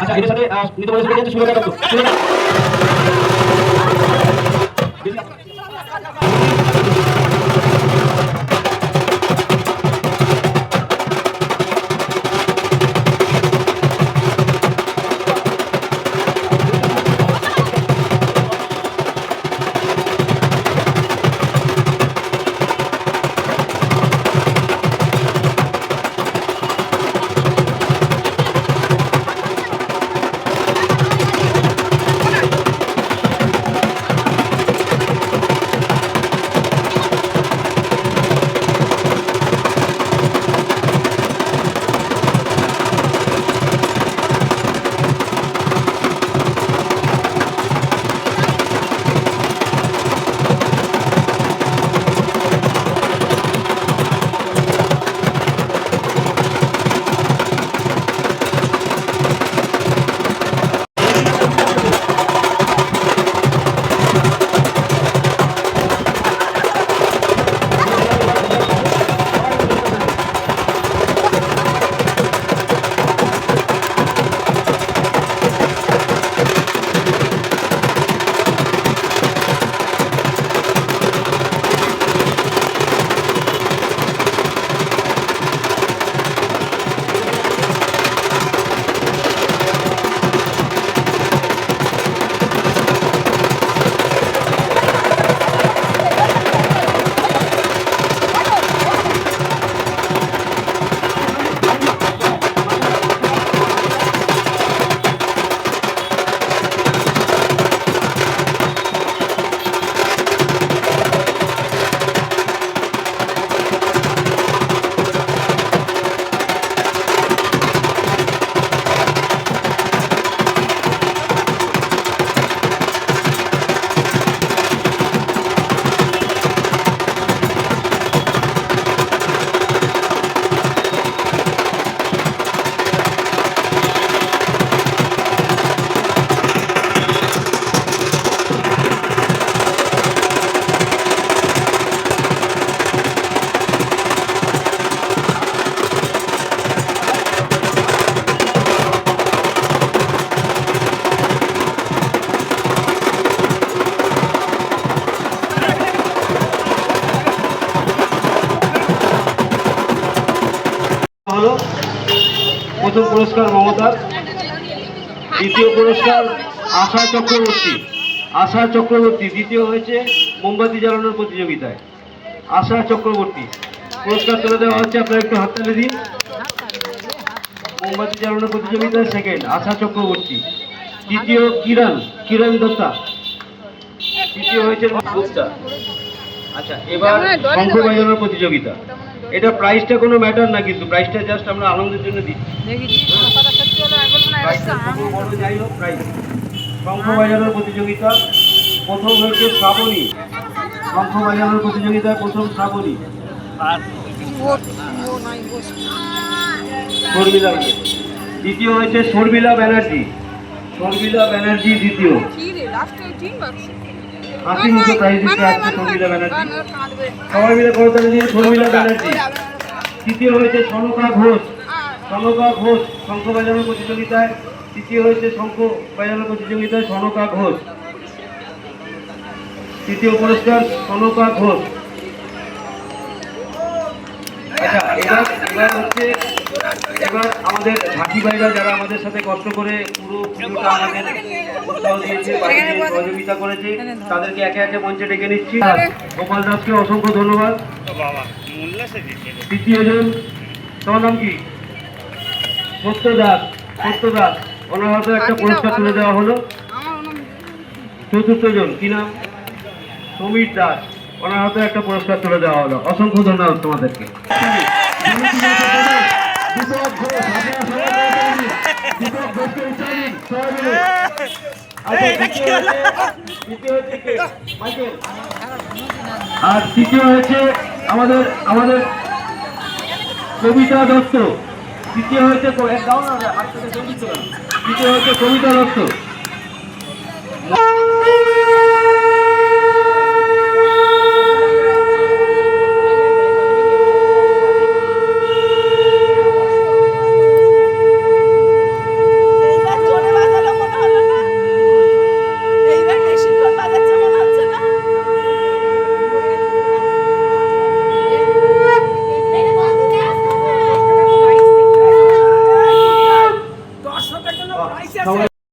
আচ্ছা এর সাথে নিতে বলেছে যে সুরক্ষা দত্ত সুরক্ষা প্রথম পুরস্কার মমতার, দ্বিতীয় পুরস্কার আশা চক্রবর্তী। আশা চক্রবর্তী, দ্বিতীয় হয়েছে মোমবাতি জ্বালানোর প্রতিযোগিতায়। আশা চক্রবর্তী, পুরস্কার তুলে দেওয়া হচ্ছে আপনারা একটু হাততালি দিন। মোমবাতি জ্বালানোর প্রতিযোগিতায় সেকেন্ড আশা চক্রবর্তী। তৃতীয় কিরণ কিরণ দত্তা। তৃতীয় হয়েছে গুপ্তা আচ্ছা এবার শঙ্খ বাজানোর প্রতিযোগিতা। এটা প্রাইসটা কোনো ম্যাটার না কিন্তু প্রাইসটা জাস্ট আমরা আনন্দের জন্য দিচ্ছি। বড় যাই হোক প্রাইস শঙ্খ বাজানোর প্রতিযোগিতা প্রথম হয়েছে শ্রাবণী। শঙ্খ বাজানোর প্রতিযোগিতায় প্রথম শ্রাবণী। শর্মিলা দ্বিতীয় হয়েছে শর্মিলা ব্যানার্জি। শর্মিলা ব্যানার্জি দ্বিতীয়। হাসি মুখে প্রাইজ দিতে আসছে শর্মিলা ব্যানার্জি। সবাই মিলে করতালি দিয়ে শর্মিলা ব্যানার্জি। তৃতীয় হয়েছে সনকা ঘোষ। সনকা ঘোষ শঙ্খ বাজানোর প্রতিযোগিতায়, তৃতীয় হয়েছে শঙ্খ বাজানোর প্রতিযোগিতায় সনকা ঘোষ। তৃতীয় পুরস্কার সনকা ঘোষ। আচ্ছা এবার এবার হচ্ছে এবার আমাদের ঝাঁকি ভাইরা যারা আমাদের সাথে কষ্ট করে পুরো পুরোটা আমাদের সহযোগিতা করেছে তাদেরকে একে একে মঞ্চে ডেকে নিচ্ছি। গোপাল দাসকে অসংখ্য ধন্যবাদ। তৃতীয় জন তোমার নাম কি? সত্য দাস সত্য দাস ওনার হাতে একটা পুরস্কার তুলে দেওয়া হলো। চতুর্থ জন কি নাম? সমীর দাস ওনার হাতে একটা পুরস্কার তুলে দেওয়া হলো। অসংখ্য ধন্যবাদ তোমাদেরকে দীপক ঘোষ আপনারা সবাই বলতে পারেন। দীপক ঘোষকে উৎসাহ দিন, সবাই মিলে। আচ্ছা, দ্বিতীয় হয়েছে- দ্বিতীয় হয়েছে কে? মাইকেল। আর তৃতীয় হয়েছে আমাদের আমাদের কবিতা দত্ত। তৃতীয় হয়েছে। তৃতীয় হচ্ছে কবিতা দত্ত।